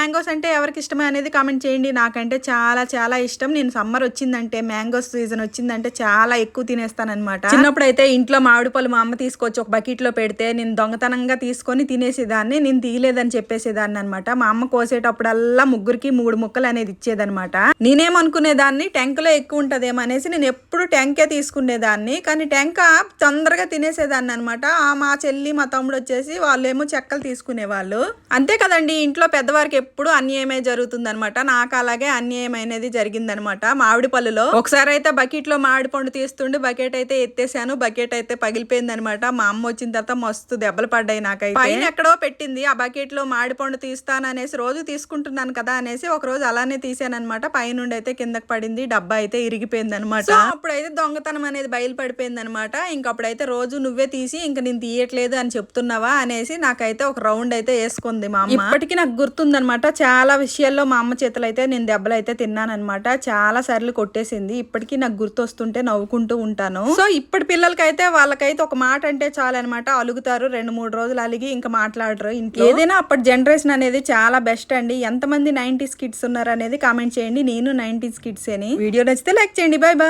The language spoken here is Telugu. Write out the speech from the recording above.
మ్యాంగోస్ అంటే ఎవరికి ఇష్టమే అనేది కామెంట్ చేయండి. నాకంటే చాలా చాలా ఇష్టం. నేను సమ్మర్ వచ్చిందంటే మ్యాంగోస్ సీజన్ వచ్చిందంటే చాలా ఎక్కువ తినేస్తానమాట చిన్నప్పుడు అయితే ఇంట్లో మామిడి పళ్ళు మా అమ్మ తీసుకొచ్చి ఒక బకెట్లో పెడితే నేను దొంగతనంగా తీసుకొని తినేసేదాన్ని నేను తీయలేదని చెప్పేసేదాన్ని అనమాట మా అమ్మ కోసేటప్పుడల్లా ముగ్గురికి మూడు ముక్కలు అనేది ఇచ్చేదనమాట నేనేమనుకునేదాన్ని టెంకలో ఎక్కువ ఉంటదేమో అనేసి నేను ఎప్పుడు టెంకే తీసుకునేదాన్ని కానీ టెంక తొందరగా తినేసేదాన్ని అనమాట మా చెల్లి మా తమ్ముడు వచ్చేసి వాళ్ళేమో చెక్కలు తీసుకునేవాళ్ళు. అంతే కదండి ఇంట్లో పెద్దవారికి ఎప్పుడు అన్యాయమే జరుగుతుంది అనమాట నాకు అలాగే అన్యాయం అనేది జరిగిందనమాట మామిడి పళ్ళులో ఒకసారి అయితే బకెట్లో మామిడి పండు తీస్తుండే బకెట్ అయితే ఎత్తేసాను బకెట్ అయితే పగిలిపోయింది అనమాట మా అమ్మ వచ్చిన తర్వాత మస్తు దెబ్బలు పడ్డాయి నాకైతే. పైన ఎక్కడో పెట్టింది ఆ బకెట్లో మామిడి పండు తీస్తాను అనేసి రోజు తీసుకుంటున్నాను కదా అనేసి ఒక రోజు అలానే తీసాను అనమాట పైనుండి అయితే కిందకి పడింది డబ్బా అయితే ఇరిగిపోయింది అనమాట అప్పుడైతే దొంగతనం అనేది బయలుపడిపోయింది అనమాట ఇంకప్పుడైతే రోజు నువ్వే తీసి ఇంక నేను తీయట్లేదు అని చెప్తున్నావా అనేసి నాకైతే ఒక రౌండ్ అయితే వేసుకుంది మా అమ్మ. ఇప్పటికీ నాకు గుర్తుందనమాట చాలా విషయాల్లో మా అమ్మ చేతులు అయితే నేను దెబ్బలు అయితే తిన్నానమాట చాలా సార్లు కొట్టేసింది. ఇప్పటికీ నాకు గుర్తొస్తుంటే నవ్వుకుంటూ ఉంటాను. సో ఇప్పటి పిల్లలకైతే వాళ్ళకైతే ఒక మాట అంటే చాలు అనమాట అలుగుతారు రెండు మూడు రోజులు అలిగి ఇంకా మాట్లాడరు ఇంట్లో. ఏదైనా అప్పటి జనరేషన్ అనేది చాలా బెస్ట్ అండి. ఎంతమంది నైన్టీస్ కిడ్స్ ఉన్నారు అనేది కామెంట్ చేయండి. నేను నైన్టీస్ కిడ్స్ అని వీడియో నచ్చితే లైక్ చేయండి. Bye bye